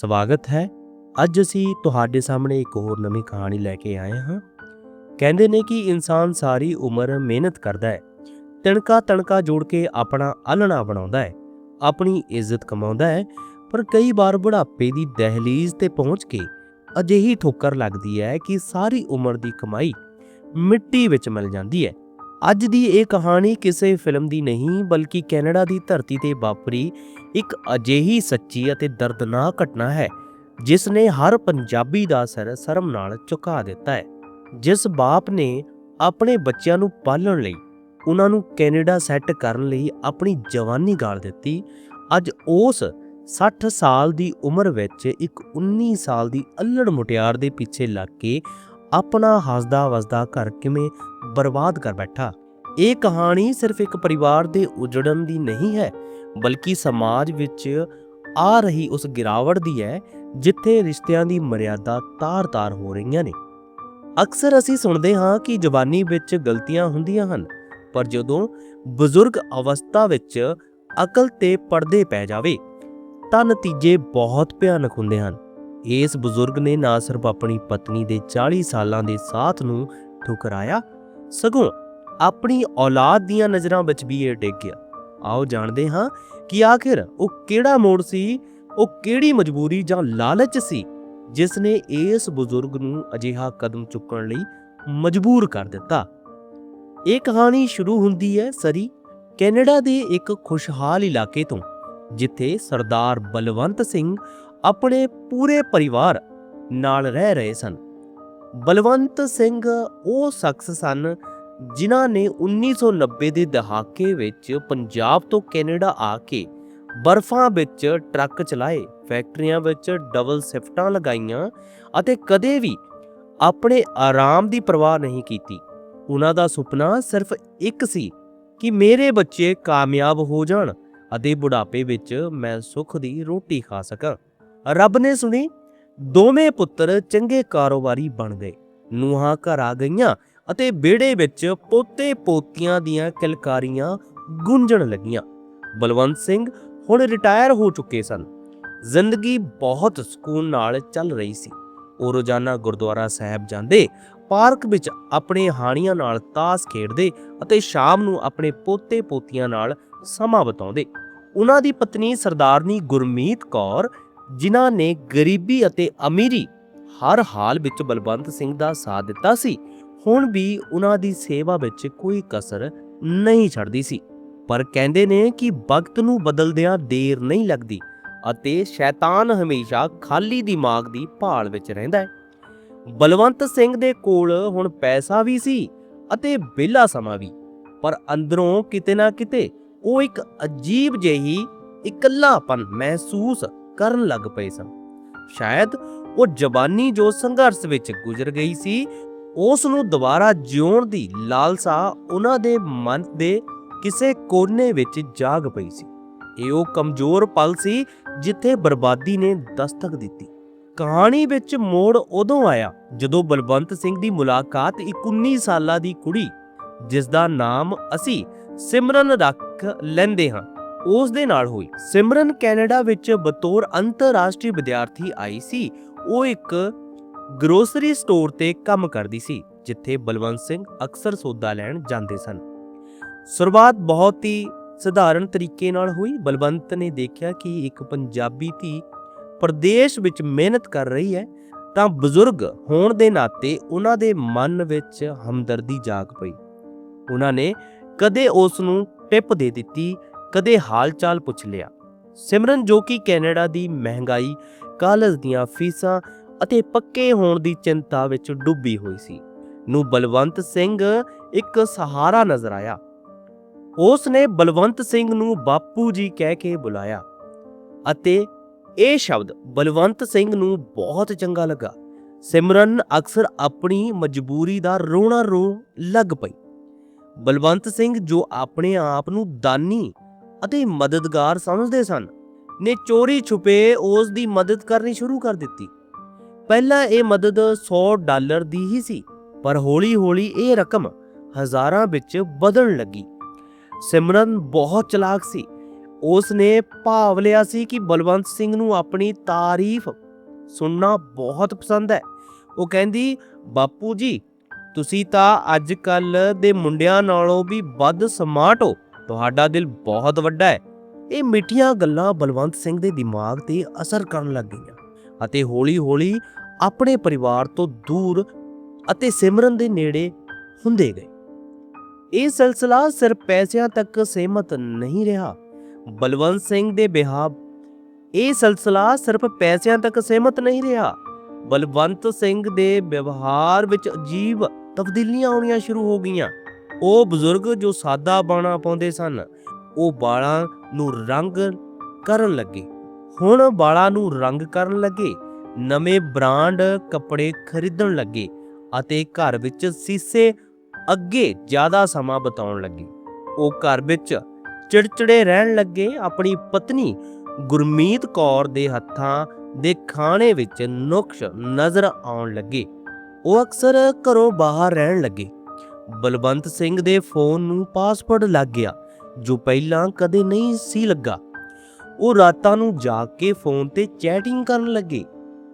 ਸਵਾਗਤ ਹੈ। ਅੱਜ ਅਸੀਂ ਤੁਹਾਡੇ ਸਾਹਮਣੇ ਇੱਕ ਹੋਰ ਨਵੀਂ ਕਹਾਣੀ ਲੈ ਕੇ ਆਏ ਹਾਂ। ਕਹਿੰਦੇ ਨੇ ਕਿ ਇਨਸਾਨ ਸਾਰੀ ਉਮਰ ਮਿਹਨਤ ਕਰਦਾ ਹੈ। ਤਣਕਾ ਤਣਕਾ ਜੋੜ ਕੇ ਆਪਣਾ ਆਲਣਾ ਬਣਾਉਂਦਾ ਹੈ। ਆਪਣੀ ਇੱਜ਼ਤ ਕਮਾਉਂਦਾ ਹੈ। ਪਰ ਕਈ ਵਾਰ ਬੁਢਾਪੇ ਦੀ ਦਹਲੀਜ਼ ਤੇ ਪਹੁੰਚ ਕੇ ਅਜਿਹੀ ਠੋਕਰ ਲੱਗਦੀ ਹੈ ਕਿ ਸਾਰੀ ਉਮਰ ਦੀ ਕਮਾਈ ਮਿੱਟੀ ਵਿੱਚ ਮਿਲ ਜਾਂਦੀ ਹੈ। ਅੱਜ ਦੀ ਇਹ ਕਹਾਣੀ ਕਿਸੇ ਫਿਲਮ ਦੀ ਨਹੀਂ, ਬਲਕਿ ਕੈਨੇਡਾ ਦੀ ਧਰਤੀ ਤੇ ਵਾਪਰੀ ਇੱਕ ਅਜਿਹੀ ਸੱਚੀ ਅਤੇ ਦਰਦਨਾਕ ਘਟਨਾ ਹੈ, ਜਿਸ ਨੇ ਹਰ ਪੰਜਾਬੀ ਦਾ ਸਿਰ ਸ਼ਰਮ ਨਾਲ ਝੁਕਾ ਦਿੱਤਾ ਹੈ। ਜਿਸ ਬਾਪ ਨੇ ਆਪਣੇ ਬੱਚਿਆਂ ਨੂੰ ਪਾਲਣ ਲਈ, ਉਹਨਾਂ ਨੂੰ ਕੈਨੇਡਾ ਸੈੱਟ ਕਰਨ ਲਈ ਆਪਣੀ ਜਵਾਨੀ ਗਾਲ ਦਿੱਤੀ, ਅੱਜ ਉਸ 60 ਸਾਲ ਦੀ ਉਮਰ ਵਿੱਚ ਇੱਕ 19 ਸਾਲ ਦੀ ਅਲੜ ਮੁਟਿਆਰ ਦੇ ਪਿੱਛੇ ਲੱਗ ਕੇ ਆਪਣਾ ਹੱਸਦਾ ਵਸਦਾ ਘਰ ਕਿਵੇਂ ਬਰਬਾਦ ਕਰ ਬੈਠਾ? ਇਹ ਕਹਾਣੀ ਸਿਰਫ ਇੱਕ ਪਰਿਵਾਰ ਦੇ ਉਜੜਨ ਦੀ ਨਹੀਂ ਹੈ, ਬਲਕਿ ਸਮਾਜ ਵਿੱਚ ਆ ਰਹੀ ਉਸ ਗਿਰਾਵਟ ਦੀ ਹੈ, ਜਿੱਥੇ ਰਿਸ਼ਤਿਆਂ ਦੀ ਮਰਿਆਦਾ ਤਾਰ-ਤਾਰ ਹੋ ਰਹੀਆਂ ਨੇ। ਅਕਸਰ ਅਸੀਂ ਸੁਣਦੇ ਹਾਂ ਕਿ ਜਵਾਨੀ ਵਿੱਚ ਗਲਤੀਆਂ ਹੁੰਦੀਆਂ ਹਨ, ਪਰ ਜਦੋਂ ਬਜ਼ੁਰਗ ਅਵਸਥਾ ਵਿੱਚ ਅਕਲ ਤੇ ਪਰਦੇ ਪੈ ਜਾਵੇ, ਤਾਂ ਨਤੀਜੇ ਬਹੁਤ ਭਿਆਨਕ ਹੁੰਦੇ ਹਨ। ਇਸ ਬਜ਼ੁਰਗ ਨੇ ਨਾ ਸਿਰਫ ਆਪਣੀ ਪਤਨੀ ਦੇ 40 ਸਾਲਾਂ ਦੇ ਸਾਥ ਨੂੰ ਠੁਕਰਾਇਆ, ਸਗੋਂ ਆਪਣੀ ਔਲਾਦ ਦੀਆਂ ਨਜ਼ਰਾਂ ਵਿੱਚ ਵੀ ਇਹ ਡਿੱਗ ਗਿਆ। ਆਓ ਜਾਣਦੇ ਹਾਂ ਕਿ ਆਖਿਰ ਉਹ ਕਿਹੜਾ ਮੋੜ ਸੀ, ਉਹ ਕਿਹੜੀ ਮਜਬੂਰੀ ਜਾਂ ਲਾਲਚ ਸੀ, ਜਿਸ ਨੇ ਇਸ ਬਜ਼ੁਰਗ ਨੂੰ ਅਜਿਹਾ ਕਦਮ ਚੁੱਕਣ ਲਈ ਮਜਬੂਰ ਕਰ ਦਿੱਤਾ। ਇਹ ਕਹਾਣੀ ਸ਼ੁਰੂ ਹੁੰਦੀ ਹੈ ਸਰੀ, ਕੈਨੇਡਾ ਦੇ ਇੱਕ ਖੁਸ਼ਹਾਲ ਇਲਾਕੇ ਤੋਂ, ਜਿੱਥੇ ਸਰਦਾਰ ਬਲਵੰਤ ਸਿੰਘ ਆਪਣੇ ਪੂਰੇ ਪਰਿਵਾਰ ਨਾਲ ਰਹਿ ਰਹੇ ਸਨ। ਬਲਵੰਤ ਸਿੰਘ ਉਹ ਸ਼ਖਸ ਸਨ ਜਿਨ੍ਹਾਂ ਨੇ 1990 ਦੇ ਦਹਾਕੇ ਵਿੱਚ ਪੰਜਾਬ ਤੋਂ ਕੈਨੇਡਾ ਆ ਕੇ ਬਰਫਾਂ ਵਿੱਚ ਟਰੱਕ ਚਲਾਏ, ਫੈਕਟਰੀਆਂ ਵਿੱਚ ਡਬਲ ਸ਼ਿਫਟਾਂ ਲਗਾਈਆਂ ਅਤੇ ਕਦੇ ਵੀ ਆਪਣੇ ਆਰਾਮ ਦੀ ਪਰਵਾਹ ਨਹੀਂ ਕੀਤੀ। ਉਹਨਾਂ ਦਾ ਸੁਪਨਾ ਸਿਰਫ ਇੱਕ ਸੀ ਕਿ ਮੇਰੇ ਬੱਚੇ ਕਾਮਯਾਬ ਹੋ ਜਾਣ ਅਤੇ ਬੁਢਾਪੇ ਵਿੱਚ ਮੈਂ ਸੁੱਖ ਦੀ ਰੋਟੀ ਖਾ ਸਕਾਂ। ਰੱਬ ਨੇ ਸੁਣੀ, ਦੋਵੇਂ ਪੁੱਤਰ ਚੰਗੇ ਕਾਰੋਬਾਰੀ ਬਣ ਗਏ। ਨੂਹਾਂ ਘਰ ਆ ਗਈਆਂ ਅਤੇ ਵਿਹੜੇ ਵਿੱਚ ਪੋਤੇ ਪੋਤੀਆਂ ਦੀਆਂ ਕਿਲਕਾਰੀਆਂ ਗੂੰਜਣ ਲੱਗੀਆਂ। ਬਲਵੰਤ ਸਿੰਘ ਹੁਣ ਰਿਟਾਇਰ ਹੋ ਚੁੱਕੇ ਸਨ। ਜ਼ਿੰਦਗੀ ਬਹੁਤ ਸਕੂਨ ਨਾਲ ਚੱਲ ਰਹੀ ਸੀ। ਉਹ ਰੋਜ਼ਾਨਾ ਗੁਰਦੁਆਰਾ ਸਾਹਿਬ ਜਾਂਦੇ, ਪਾਰਕ ਵਿੱਚ ਆਪਣੇ ਹਾਣੀਆਂ ਨਾਲ ਤਾਸ਼ ਖੇਡਦੇ ਅਤੇ ਸ਼ਾਮ ਨੂੰ ਆਪਣੇ ਪੋਤੇ ਪੋਤੀਆਂ ਨਾਲ ਸਮਾਂ ਬਿਤਾਉਂਦੇ। ਉਹਨਾਂ ਦੀ ਪਤਨੀ ਸਰਦਾਰਨੀ ਗੁਰਮੀਤ ਕੌਰ ਜਿਨ੍ਹਾਂ ਨੇ ਗਰੀਬੀ ਅਤੇ ਅਮੀਰੀ ਹਰ ਹਾਲ ਵਿੱਚ ਬਲਵੰਤ ਸਿੰਘ ਦਾ ਸਾਥ ਦਿੱਤਾ ਸੀ, ਹੁਣ ਵੀ ਉਹਨਾਂ ਦੀ ਸੇਵਾ ਵਿੱਚ ਕੋਈ ਕਸਰ ਨਹੀਂ ਛੱਡਦੀ ਸੀ। ਪਰ ਕਹਿੰਦੇ ਨੇ ਕਿ ਵਕਤ ਨੂੰ ਬਦਲਦਿਆਂ ਦੇਰ ਨਹੀਂ ਲੱਗਦੀ ਅਤੇ ਸ਼ੈਤਾਨ ਹਮੇਸ਼ਾ ਖਾਲੀ ਦਿਮਾਗ ਦੀ ਭਾਲ ਵਿੱਚ ਰਹਿੰਦਾ ਹੈ। ਬਲਵੰਤ ਸਿੰਘ ਦੇ ਕੋਲ ਹੁਣ ਪੈਸਾ ਵੀ ਸੀ ਅਤੇ ਵਿਹਲਾ ਸਮਾਂ ਵੀ, ਪਰ ਅੰਦਰੋਂ ਕਿਤੇ ਨਾ ਕਿਤੇ ਉਹ ਇੱਕ ਅਜੀਬ ਜਿਹੀ ਇਕੱਲਾਪਨ ਮਹਿਸੂਸ ਕਰਨ ਲੱਗ ਪਏ ਸਨ। ਸ਼ਾਇਦ ਉਹ ਜਵਾਨੀ ਜੋ ਸੰਘਰਸ਼ ਵਿੱਚ ਗੁਜ਼ਰ ਗਈ ਸੀ ਉਸ ਨੂੰ ਦੁਬਾਰਾ ਜਿਉਣ ਦੀ ਲਾਲਸਾ ਉਹਨਾਂ ਦੇ ਮਨ ਦੇ ਕਿਸੇ ਕੋਨੇ ਵਿੱਚ ਜਾਗ ਪਈ ਸੀ। ਇਹ ਉਹ ਕਮਜ਼ੋਰ ਪਲ ਸੀ ਜਿੱਥੇ ਬਰਬਾਦੀ ਨੇ ਦਸਤਕ ਦਿੱਤੀ। ਕਹਾਣੀ ਵਿੱਚ ਮੋੜ ਉਦੋਂ ਆਇਆ ਜਦੋਂ ਬਲਵੰਤ ਸਿੰਘ ਦੀ ਮੁਲਾਕਾਤ ਇੱਕ 19 ਸਾਲਾਂ ਦੀ ਕੁੜੀ ਜਿਸ ਦਾ ਨਾਮ ਅਸੀਂ ਸਿਮਰਨ ਰੱਖ ਲੈਂਦੇ ਹਾਂ। ਉਸ ਦੇ ਨਾਲ ਹੋਈ। ਸਿਮਰਨ ਕੈਨੇਡਾ ਵਿੱਚ ਬਤੌਰ ਅੰਤਰਰਾਸ਼ਟਰੀ ਵਿਦਿਆਰਥੀ ਆਈ ਸੀ। ਉਹ ਇੱਕ ਗਰੋਸਰੀ ਸਟੋਰ ਤੇ ਕੰਮ ਕਰਦੀ ਸੀ, ਜਿੱਥੇ ਬਲਵੰਤ ਸਿੰਘ ਅਕਸਰ ਸੌਦਾ ਲੈਣ ਜਾਂਦੇ ਸਨ। ਸ਼ੁਰੂਆਤ ਬਹੁਤ ਹੀ ਸਧਾਰਨ ਤਰੀਕੇ ਨਾਲ ਹੋਈ। ਬਲਵੰਤ ਨੇ ਦੇਖਿਆ ਕਿ ਇੱਕ ਪੰਜਾਬੀ ਧੀ ਪ੍ਰਦੇਸ਼ ਵਿੱਚ ਮਿਹਨਤ ਕਰ ਰਹੀ ਹੈ, ਤਾਂ ਬਜ਼ੁਰਗ ਹੋਣ ਦੇ ਨਾਤੇ ਉਹਨਾਂ ਦੇ ਮਨ ਵਿੱਚ ਹਮਦਰਦੀ ਜਾਗ ਪਈ। ਉਹਨਾਂ ਨੇ ਕਦੇ ਉਸ ਨੂੰ ਟਿਪ ਦੇ ਦਿੱਤੀ ਕਦੇ ਹਾਲ-ਚਾਲ ਪੁੱਛ ਲਿਆ। ਸਿਮਰਨ ਜੋ ਕਿ ਕੈਨੇਡਾ ਦੀ ਮਹਿੰਗਾਈ, ਕਾਲਜ ਦੀਆਂ ਫੀਸਾਂ ਅਤੇ ਪੱਕੇ ਹੋਣ ਦੀ ਚਿੰਤਾ ਵਿੱਚ ਡੁੱਬੀ ਹੋਈ ਸੀ, ਨੂੰ ਬਲਵੰਤ ਸਿੰਘ ਇੱਕ ਸਹਾਰਾ ਨਜ਼ਰ ਆਇਆ। ਉਸ ਨੇ ਬਲਵੰਤ ਸਿੰਘ ਨੂੰ ਬਾਪੂ ਜੀ ਕਹਿ ਕੇ ਬੁਲਾਇਆ ਅਤੇ ਇਹ ਸ਼ਬਦ ਬਲਵੰਤ ਸਿੰਘ ਨੂੰ ਬਹੁਤ ਚੰਗਾ ਲੱਗਾ। ਸਿਮਰਨ ਅਕਸਰ ਆਪਣੀ ਮਜਬੂਰੀ ਦਾ ਰੋਣਾ ਰੋ ਲੱਗ ਪਈ। ਬਲਵੰਤ ਸਿੰਘ ਜੋ ਆਪਣੇ ਆਪ ਨੂੰ ਦਾਨੀ ਅਤੇ ਮਦਦਗਾਰ ਸਮਝਦੇ ਸਨ। ਨੇ ਚੋਰੀ ਛੁਪੇ ਉਸ ਦੀ ਮਦਦ ਕਰਨੀ ਸ਼ੁਰੂ ਕਰ ਦਿੱਤੀ। ਪਹਿਲਾਂ ਇਹ ਮਦਦ 100 ਡਾਲਰ ਦੀ ਹੀ ਸੀ, ਪਰ ਹੌਲੀ-ਹੌਲੀ ਇਹ ਰਕਮ ਹਜ਼ਾਰਾਂ ਵਿੱਚ ਵਧਣ ਲੱਗੀ। ਸਿਮਰਨ ਬਹੁਤ ਚਲਾਕ ਸੀ। ਉਸ ਨੇ ਭਾਵ ਲਿਆ ਸੀ ਕਿ ਬਲਵੰਤ ਸਿੰਘ ਨੂੰ ਆਪਣੀ ਤਾਰੀਫ ਸੁਣਨਾ ਬਹੁਤ ਪਸੰਦ ਹੈ। ਉਹ ਕਹਿੰਦੀ, ਬਾਪੂ ਜੀ, ਤੁਸੀਂ ਤਾਂ ਅੱਜ ਕੱਲ ਦੇ ਮੁੰਡਿਆਂ ਨਾਲੋਂ ਵੀ ਵੱਧ ਸਮਾਰਟ ਹੋ। ਤੁਹਾਡਾ ਦਿਲ ਬਹੁਤ ਵੱਡਾ ਹੈ। ਇਹ ਮਿੱਠੀਆਂ ਗੱਲਾਂ ਬਲਵੰਤ ਸਿੰਘ ਦੇ ਦਿਮਾਗ ਤੇ ਅਸਰ ਕਰਨ ਲੱਗ ਗਈਆਂ ਅਤੇ ਹੌਲੀ-ਹੌਲੀ ਆਪਣੇ ਪਰਿਵਾਰ ਤੋਂ ਦੂਰ ਅਤੇ ਸਿਮਰਨ ਦੇ ਨੇੜੇ ਹੁੰਦੇ ਗਏ। ਇਹ ਸਿਲਸਿਲਾ ਸਿਰਫ ਪੈਸਿਆਂ ਤੱਕ ਸਹਿਮਤ ਨਹੀਂ ਰਿਹਾ। ਬਲਵੰਤ ਸਿੰਘ ਦੇ ਵਿਆਹ ਇਹ ਸਿਲਸਿਲਾ ਸਿਰਫ ਪੈਸਿਆਂ ਤੱਕ ਸਹਿਮਤ ਨਹੀਂ ਰਿਹਾ। ਬਲਵੰਤ ਸਿੰਘ ਦੇ ਵਿਵਹਾਰ ਵਿੱਚ ਅਜੀਬ ਤਬਦੀਲੀਆਂ ਆਉਣੀਆਂ ਸ਼ੁਰੂ ਹੋ ਗਈਆਂ। ਉਹ ਬਜ਼ੁਰਗ ਜੋ ਸਾਦਾ ਬਾਣਾ ਪਾਉਂਦੇ ਸਨ, ਉਹ ਬਾਲਾਂ ਨੂੰ ਰੰਗ ਕਰਨ ਲੱਗੇ। ਹੁਣ ਬਾਲਾਂ ਨੂੰ ਰੰਗ ਕਰਨ ਲੱਗੇ, ਨਵੇਂ ਬ੍ਰਾਂਡ ਕੱਪੜੇ ਖਰੀਦਣ ਲੱਗੇ ਅਤੇ ਘਰ ਵਿੱਚ ਸੀਸੇ ਅੱਗੇ ਜ਼ਿਆਦਾ ਸਮਾਂ ਬਿਤਾਉਣ ਲੱਗੇ। ਉਹ ਘਰ ਵਿੱਚ ਚਿੜਚਿੜੇ ਰਹਿਣ ਲੱਗੇ, ਆਪਣੀ ਪਤਨੀ ਗੁਰਮੀਤ ਕੌਰ ਦੇ ਹੱਥਾਂ ਦੇ ਖਾਣੇ ਵਿੱਚ ਨੁਕਸ਼ ਨਜ਼ਰ ਆਉਣ ਲੱਗੇ। ਉਹ ਅਕਸਰ ਘਰੋਂ ਬਾਹਰ ਰਹਿਣ ਲੱਗੇ। ਬਲਵੰਤ ਸਿੰਘ ਦੇ ਫੋਨ ਨੂੰ ਪਾਸਵਰਡ ਲੱਗ ਗਿਆ, ਜੋ ਪਹਿਲਾਂ ਕਦੇ ਨਹੀਂ ਸੀ ਲੱਗਾ। ਉਹ ਰਾਤਾਂ ਨੂੰ ਜਾਗ ਕੇ ਫੋਨ ਤੇ ਚੈਟਿੰਗ ਕਰਨ ਲੱਗੇ।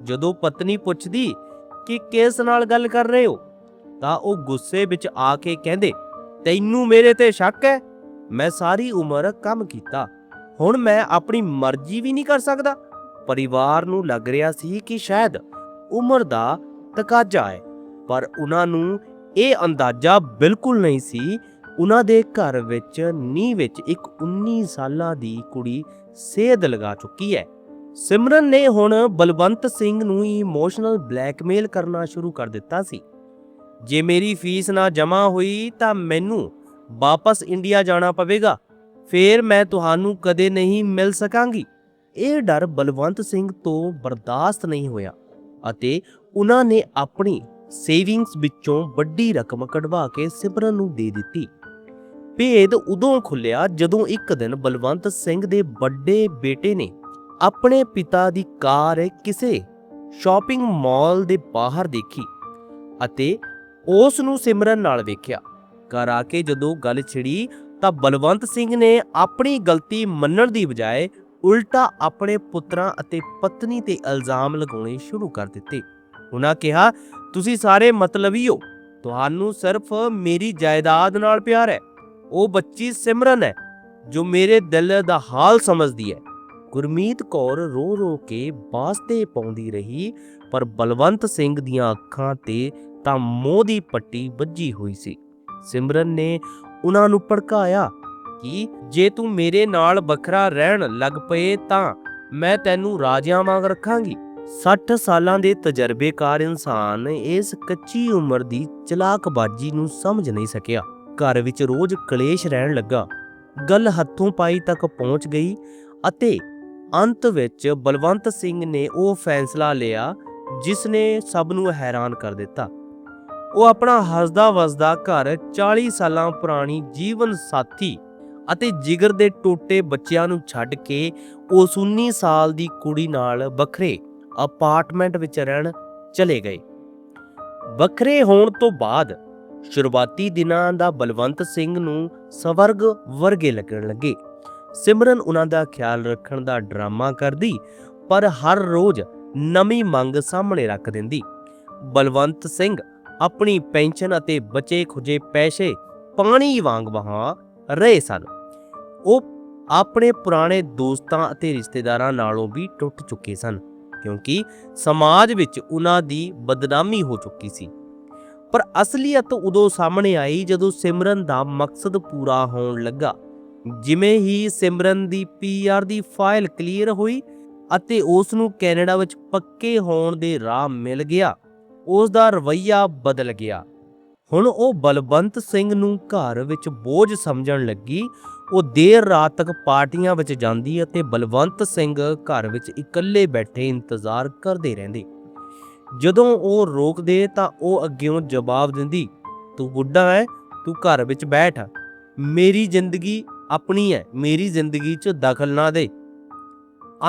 ਜਦੋਂ ਪਤਨੀ ਪੁੱਛਦੀ ਕਿ ਕਿਸ ਨਾਲ ਗੱਲ ਕਰ ਰਹੇ ਹੋ, ਤਾਂ ਉਹ ਗੁੱਸੇ ਵਿੱਚ ਆ ਕੇ ਕਹਿੰਦੇ, ਤੈਨੂੰ ਮੇਰੇ ਤੇ ਸ਼ੱਕ ਹੈ? ਮੈਂ ਸਾਰੀ ਉਮਰ ਕੰਮ ਕੀਤਾ। ਹੁਣ ਮੈਂ ਆਪਣੀ ਮਰਜ਼ੀ ਵੀ ਨਹੀਂ ਕਰ ਸਕਦਾ। ਪਰਿਵਾਰ ਨੂੰ ਲੱਗ ਰਿਹਾ ਸੀ ਕਿ ਸ਼ਾਇਦ ਉਮਰ ਦਾ ਤਕਾਜ਼ਾ ਹੈ, ਪਰ ਉਹਨਾਂ ਨੂੰ ਇਹ ਅੰਦਾਜ਼ਾ ਬਿਲਕੁਲ ਨਹੀਂ ਸੀ। ਉਹਨਾਂ ਦੇ ਘਰ ਵਿੱਚ ਨੀਂਹ ਵਿੱਚ ਇੱਕ 19 ਸਾਲਾਂ ਦੀ ਕੁੜੀ ਸੇਧ ਲਗਾ ਚੁੱਕੀ ਹੈ। ਸਿਮਰਨ ਨੇ ਹੁਣ ਬਲਵੰਤ ਸਿੰਘ ਨੂੰ ਇਮੋਸ਼ਨਲ ਬਲੈਕਮੇਲ ਕਰਨਾ ਸ਼ੁਰੂ ਕਰ ਦਿੱਤਾ ਸੀ। ਜੇ ਮੇਰੀ ਫੀਸ ਨਾ ਜਮ੍ਹਾਂ ਹੋਈ ਤਾਂ ਮੈਨੂੰ ਵਾਪਸ ਇੰਡੀਆ ਜਾਣਾ ਪਵੇਗਾ। ਫੇਰ ਮੈਂ ਤੁਹਾਨੂੰ ਕਦੇ ਨਹੀਂ ਮਿਲ ਸਕਾਂਗੀ। ਇਹ ਡਰ ਬਲਵੰਤ ਸਿੰਘ ਤੋਂ ਬਰਦਾਸ਼ਤ ਨਹੀਂ ਹੋਇਆ ਅਤੇ ਉਹਨਾਂ ਨੇ ਆਪਣੀ ਸੇਵਿੰਗਸ ਵਿੱਚੋਂ ਵੱਡੀ ਰਕਮ ਕਢਵਾ ਕੇ ਸਿਮਰਨ ਨੂੰ ਦੇ ਦਿੱਤੀ। ਭੇਦ ਉਦੋਂ ਖੁੱਲਿਆ ਜਦੋਂ ਇੱਕ ਦਿਨ ਬਲਵੰਤ ਸਿੰਘ ਦੇ ਵੱਡੇ ਬੇਟੇ ਨੇ ਆਪਣੇ ਪਿਤਾ ਦੀ ਕਾਰ ਕਿਸੇ ਸ਼ਾਪਿੰਗ ਮਾਲ ਦੇ ਬਾਹਰ ਦੇਖੀ ਅਤੇ ਉਸ ਨੂੰ ਸਿਮਰਨ ਨਾਲ ਵੇਖਿਆ। ਘਰ ਆ ਕੇ ਜਦੋਂ ਗੱਲ ਛਿੜੀ ਤਾਂ ਬਲਵੰਤ ਸਿੰਘ ਨੇ ਆਪਣੀ ਗਲਤੀ ਮੰਨਣ ਦੀ ਬਜਾਏ ਉਲਟਾ ਆਪਣੇ ਪੁੱਤਰਾਂ ਅਤੇ ਪਤਨੀ ਤੇ ਇਲਜ਼ਾਮ ਲਗਾਉਣੇ ਸ਼ੁਰੂ ਕਰ ਦਿੱਤੇ। ਉਹਨਾਂ ਕਿਹਾ ਤੁਸੀਂ ਸਾਰੇ ਮਤਲਬੀ ਹੋ। ਤੁਹਾਨੂੰ ਸਿਰਫ ਮੇਰੀ ਜਾਇਦਾਦ ਨਾਲ ਪਿਆਰ ਹੈ। ਉਹ ਬੱਚੀ ਸਿਮਰਨ ਹੈ, ਜੋ ਮੇਰੇ ਦਿਲ ਦਾ ਹਾਲ ਸਮਝਦੀ ਹੈ। ਗੁਰਮੀਤ ਕੌਰ ਰੋ ਰੋ ਕੇ ਬਾਸਤੇ ਪਾਉਂਦੀ ਰਹੀ, ਪਰ ਬਲਵੰਤ ਸਿੰਘ ਦੀਆਂ ਅੱਖਾਂ ਤੇ ਤਾਂ ਮੋਹ ਦੀ ਪੱਟੀ ਵੱਜੀ ਹੋਈ ਸੀ। ਸਿਮਰਨ ਨੇ ਉਹਨਾਂ ਨੂੰ ਭੜਕਾਇਆ ਕਿ ਜੇ ਤੂੰ ਮੇਰੇ ਨਾਲ ਵੱਖਰਾ ਰਹਿਣ ਲੱਗ ਪਏ ਤਾਂ ਮੈਂ ਤੈਨੂੰ ਰਾਜਿਆਂ ਵਾਂਗ ਰੱਖਾਂਗੀ। 60 ਸਾਲਾਂ ਦੇ ਤਜਰਬੇਕਾਰ ਇਨਸਾਨ ਇਸ ਕੱਚੀ ਉਮਰ ਦੀ ਚਲਾਕਬਾਜ਼ੀ ਨੂੰ ਸਮਝ ਨਹੀਂ ਸਕਿਆ। ਘਰ ਵਿੱਚ ਰੋਜ਼ ਕਲੇਸ਼ ਰਹਿਣ ਲੱਗਾ। ਗੱਲ ਹੱਥੋਂ ਪਾਈ ਤੱਕ ਪਹੁੰਚ ਗਈ ਅਤੇ ਅੰਤ ਵਿੱਚ ਬਲਵੰਤ ਸਿੰਘ ਨੇ ਉਹ ਫੈਸਲਾ ਲਿਆ ਜਿਸ ਨੇ ਸਭ ਨੂੰ ਹੈਰਾਨ ਕਰ ਦਿੱਤਾ। ਉਹ ਆਪਣਾ ਹੱਸਦਾ ਵਸਦਾ ਘਰ 40 ਸਾਲਾਂ ਪੁਰਾਣੀ ਜੀਵਨ ਸਾਥੀ ਅਤੇ ਜਿਗਰ ਦੇ ਟੋਟੇ ਬੱਚਿਆਂ ਨੂੰ ਛੱਡ ਕੇ ਉਸ 19 ਸਾਲ ਦੀ ਕੁੜੀ ਨਾਲ ਵੱਖਰੇ ਅਪਾਰਟਮੈਂਟ ਵਿੱਚ ਰਹਿਣ ਚਲੇ ਗਏ। ਵੱਖਰੇ ਹੋਣ ਤੋਂ ਬਾਅਦ ਸ਼ੁਰੂਆਤੀ ਦਿਨਾਂ ਦਾ ਬਲਵੰਤ ਸਿੰਘ ਨੂੰ ਸਵਰਗ ਵਰਗੇ ਲੱਗਣ ਲੱਗੇ। ਸਿਮਰਨ ਉਹਨਾਂ ਦਾ ਖਿਆਲ ਰੱਖਣ ਦਾ ਡਰਾਮਾ ਕਰਦੀ, ਪਰ ਹਰ ਰੋਜ਼ ਨਵੀਂ ਮੰਗ ਸਾਹਮਣੇ ਰੱਖ ਦਿੰਦੀ। ਬਲਵੰਤ ਸਿੰਘ ਆਪਣੀ ਪੈਨਸ਼ਨ ਅਤੇ ਬਚੇ ਖੁਜੇ ਪੈਸੇ ਪਾਣੀ ਵਾਂਗ ਵਹਾ ਰਹੇ ਸਨ। ਉਹ ਆਪਣੇ ਪੁਰਾਣੇ ਦੋਸਤਾਂ ਅਤੇ ਰਿਸ਼ਤੇਦਾਰਾਂ ਨਾਲੋਂ ਵੀ ਟੁੱਟ ਚੁੱਕੇ ਸਨ। ਕਿਉਂਕਿ ਸਮਾਜ ਵਿੱਚ ਉਹਨਾਂ ਦੀ ਬਦਨਾਮੀ ਹੋ ਚੁੱਕੀ ਸੀ। ਪਰ ਅਸਲੀਅਤ ਉਦੋਂ ਸਾਹਮਣੇ ਆਈ ਜਦੋਂ ਸਿਮਰਨ ਦਾ ਮਕਸਦ ਪੂਰਾ ਹੋਣ ਲੱਗਾ। ਜਿਵੇਂ ਹੀ ਸਿਮਰਨ ਦੀ ਪੀਆਰ ਦੀ ਫਾਈਲ ਕਲੀਅਰ ਹੋਈ ਅਤੇ ਉਸ ਨੂੰ ਕੈਨੇਡਾ ਵਿੱਚ ਪੱਕੇ ਹੋਣ ਦੇ ਰਾਹ ਮਿਲ ਗਿਆ ਉਸ ਦਾ ਰਵੱਈਆ ਬਦਲ ਗਿਆ। ਹੁਣ ਉਹ ਬਲਵੰਤ ਸਿੰਘ ਨੂੰ ਘਰ ਵਿੱਚ ਬੋਝ ਸਮਝਣ ਲੱਗੀ। ਉਹ ਦੇਰ ਰਾਤ ਤੱਕ ਪਾਰਟੀਆਂ ਵਿੱਚ ਜਾਂਦੀ ਅਤੇ ਬਲਵੰਤ ਸਿੰਘ ਘਰ ਵਿੱਚ ਇਕੱਲੇ ਬੈਠੇ ਇੰਤਜ਼ਾਰ ਕਰਦੇ ਰਹਿੰਦੇ। ਜਦੋਂ ਉਹ ਰੋਕਦੇ ਤਾਂ ਉਹ ਅੱਗਿਓਂ ਜਵਾਬ ਦਿੰਦੀ, ਤੂੰ ਬੁੱਢਾ ਹੈ, ਤੂੰ ਘਰ ਵਿੱਚ ਬੈਠ। ਮੇਰੀ ਜ਼ਿੰਦਗੀ ਆਪਣੀ ਹੈ, ਮੇਰੀ ਜ਼ਿੰਦਗੀ 'ਚ ਦਖਲ ਨਾ ਦੇ।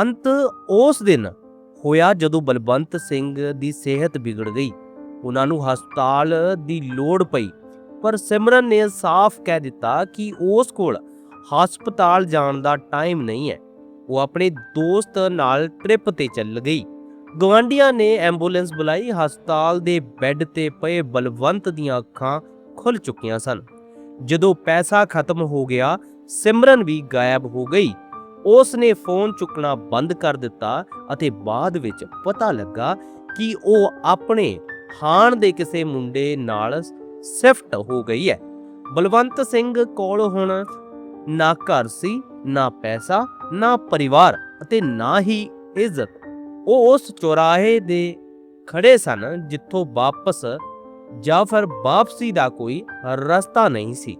ਅੰਤ ਉਸ ਦਿਨ ਹੋਇਆ ਜਦੋਂ ਬਲਵੰਤ ਸਿੰਘ ਦੀ ਸਿਹਤ ਵਿਗੜ ਗਈ। ਉਹਨਾਂ ਨੂੰ ਹਸਪਤਾਲ ਦੀ ਲੋੜ ਪਈ। ਪਰ ਸਿਮਰਨ ਨੇ ਸਾਫ਼ ਕਹਿ ਦਿੱਤਾ ਕਿ ਉਸ ਕੋਲ ਹਸਪਤਾਲ ਜਾਣ ਦਾ ਟਾਈਮ ਨਹੀਂ ਹੈ। ਉਹ ਆਪਣੇ ਦੋਸਤ ਨਾਲ ਟ੍ਰਿਪ ਤੇ ਚੱਲ ਗਈ। ਗਵਾਂਡੀਆਂ ਨੇ ਐਂਬੂਲੈਂਸ ਬੁਲਾਈ। ਹਸਪਤਾਲ ਦੇ ਬੈੱਡ ਤੇ ਪਏ ਬਲਵੰਤ ਦੀਆਂ ਅੱਖਾਂ ਖੁੱਲ ਚੁੱਕੀਆਂ ਸਨ। ਜਦੋਂ ਪੈਸਾ ਖਤਮ ਹੋ ਗਿਆ, ਸਿਮਰਨ ਵੀ ਗਾਇਬ ਹੋ ਗਈ। ਉਸ ਨੇ ਫੋਨ ਚੁੱਕਣਾ ਬੰਦ ਕਰ ਦਿੱਤਾ ਅਤੇ ਬਾਅਦ ਵਿੱਚ ਪਤਾ ਲੱਗਾ ਕਿ ਉਹ ਆਪਣੇ ਹਾਣ ਦੇ ਕਿਸੇ ਮੁੰਡੇ ਨਾਲ ਸ਼ਿਫਟ ਹੋ ਗਈ ਹੈ। ਬਲਵੰਤ ਸਿੰਘ ਕੋਲ ਹੁਣ ਨਾ ਘਰ ਸੀ, ਨਾ ਪੈਸਾ, ਨਾ ਪਰਿਵਾਰ ਅਤੇ ਨਾ ਹੀ ਇੱਜ਼ਤ। ਉਹ ਉਸ ਚੌਰਾਹੇ ਦੇ ਖੜੇ ਸਨ ਜਿੱਥੋਂ ਵਾਪਸ ਜਾਂ ਫਿਰ ਵਾਪਸੀ ਦਾ ਕੋਈ ਰਸਤਾ ਨਹੀਂ ਸੀ।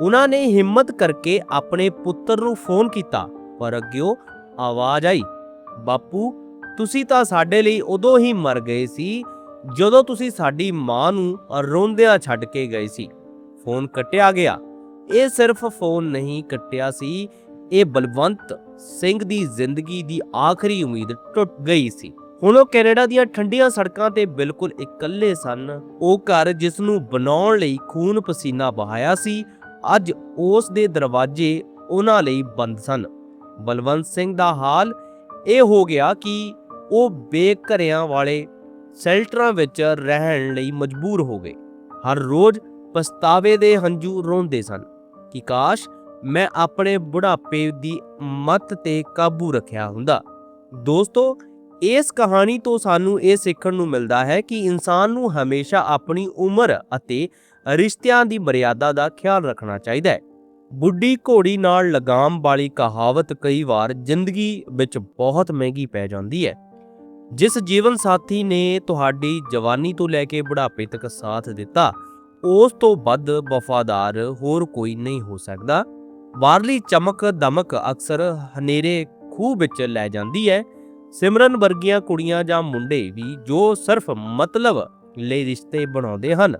ਉਹਨਾਂ ਨੇ ਹਿੰਮਤ ਕਰਕੇ ਆਪਣੇ ਪੁੱਤਰ ਨੂੰ ਫੋਨ ਕੀਤਾ, ਪਰ ਅੱਗਿਓ ਆਵਾਜ਼ ਆਈ, ਬਾਪੂ, ਤੁਸੀਂ ਤਾਂ ਸਾਡੇ ਲਈ ਉਦੋਂ ਹੀ ਮਰ ਗਏ ਸੀ ਜਦੋਂ ਤੁਸੀਂ ਸਾਡੀ ਮਾਂ ਨੂੰ ਰੋਂਦਿਆਂ ਛੱਡ ਕੇ ਗਏ ਸੀ, ਫੋਨ ਕੱਟਿਆ ਗਿਆ। ਇਹ ਸਿਰਫ ਫੋਨ ਨਹੀਂ ਕੱਟਿਆ ਸੀ, ਇਹ ਬਲਵੰਤ ਸਿੰਘ ਦੀ ਜ਼ਿੰਦਗੀ ਦੀ ਆਖਰੀ ਉਮੀਦ ਟੁੱਟ ਗਈ ਸੀ। ਹੁਣ ਉਹ ਕੈਨੇਡਾ ਦੀਆਂ ਠੰਡੀਆਂ ਸੜਕਾਂ ਤੇ ਬਿਲਕੁਲ ਇਕੱਲੇ ਸਨ। ਉਹ ਘਰ ਜਿਸ ਨੂੰ ਬਣਾਉਣ ਲਈ ਖੂਨ ਪਸੀਨਾ ਬਹਾਇਆ ਸੀ, ਅੱਜ ਉਸ ਦੇ ਦਰਵਾਜ਼ੇ ਉਹਨਾਂ ਲਈ ਬੰਦ ਸਨ। ਬਲਵੰਤ ਸਿੰਘ ਦਾ ਹਾਲ ਇਹ ਹੋ ਗਿਆ ਕਿ ਉਹ ਬੇਘਰਿਆਂ ਵਾਲੇ ਸ਼ੈਲਟਰਾਂ ਵਿੱਚ ਰਹਿਣ ਲਈ ਮਜਬੂਰ ਹੋ ਗਏ। ਹਰ ਰੋਜ਼ ਪਛਤਾਵੇ ਦੇ ਹੰਝੂ ਰੋਂਦੇ ਸਨ ਕਿ ਕਾਸ਼ ਮੈਂ ਆਪਣੇ ਬੁਢਾਪੇ ਦੀ ਮਤ ਤੇ ਕਾਬੂ ਰੱਖਿਆ ਹੁੰਦਾ। ਦੋਸਤੋ, ਇਸ ਕਹਾਣੀ ਤੋਂ ਸਾਨੂੰ ਇਹ ਸਿੱਖਣ ਨੂੰ ਮਿਲਦਾ ਹੈ ਕਿ ਇਨਸਾਨ ਨੂੰ ਹਮੇਸ਼ਾ ਆਪਣੀ ਉਮਰ ਅਤੇ ਰਿਸ਼ਤਿਆਂ ਦੀ ਮਰਿਆਦਾ ਦਾ ਖਿਆਲ ਰੱਖਣਾ ਚਾਹੀਦਾ ਹੈ। ਬੁੱਢੀ ਘੋੜੀ ਨਾਲ ਲਗਾਮ ਵਾਲੀ ਕਹਾਵਤ ਕਈ ਵਾਰ ਜ਼ਿੰਦਗੀ ਵਿੱਚ ਬਹੁਤ ਮਹਿੰਗੀ ਪੈ ਜਾਂਦੀ ਹੈ। ਜਿਸ ਜੀਵਨ ਸਾਥੀ ਨੇ ਤੁਹਾਡੀ ਜਵਾਨੀ ਤੋਂ ਲੈ ਕੇ ਬੁਢਾਪੇ ਤੱਕ ਸਾਥ ਦਿੱਤਾ, ਉਸ ਤੋਂ ਵੱਧ ਵਫਾਦਾਰ ਹੋਰ ਕੋਈ ਨਹੀਂ ਹੋ ਸਕਦਾ। ਬਾਹਰਲੀ ਚਮਕ ਦਮਕ ਅਕਸਰ ਹਨੇਰੇ ਖੂਹ ਵਿੱਚ ਲੈ ਜਾਂਦੀ ਹੈ। ਸਿਮਰਨ ਵਰਗੀਆਂ ਕੁੜੀਆਂ ਜਾਂ ਮੁੰਡੇ ਵੀ ਜੋ ਸਿਰਫ ਮਤਲਬ ਲਈ ਰਿਸ਼ਤੇ ਬਣਾਉਂਦੇ ਹਨ,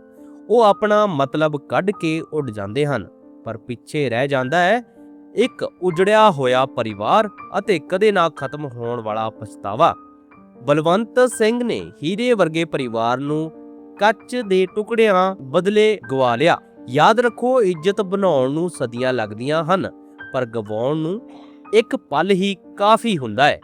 ਉਹ ਆਪਣਾ ਮਤਲਬ ਕੱਢ ਕੇ ਉੱਡ ਜਾਂਦੇ ਹਨ। ਪਰ ਪਿੱਛੇ ਰਹਿ ਜਾਂਦਾ ਹੈ, ਇੱਕ ਉਜੜਿਆ ਹੋਇਆ ਪਰਿਵਾਰ ਅਤੇ ਕਦੇ ਨਾ ਖਤਮ ਹੋਣ ਵਾਲਾ ਪਛਤਾਵਾ। ਬਲਵੰਤ ਸਿੰਘ ਨੇ ਹੀਰੇ ਵਰਗੇ ਪਰਿਵਾਰ ਨੂੰ ਕੱਚ ਦੇ ਟੁਕੜਿਆਂ ਬਦਲੇ ਗਵਾ ਲਿਆ। ਯਾਦ ਰੱਖੋ, ਇੱਜ਼ਤ ਬਣਾਉਣ ਨੂੰ ਸਦੀਆਂ ਲੱਗਦੀਆਂ ਹਨ, ਪਰ ਗਵਾਉਣ ਨੂੰ ਇੱਕ ਪਲ ਹੀ ਕਾਫੀ ਹੁੰਦਾ ਹੈ।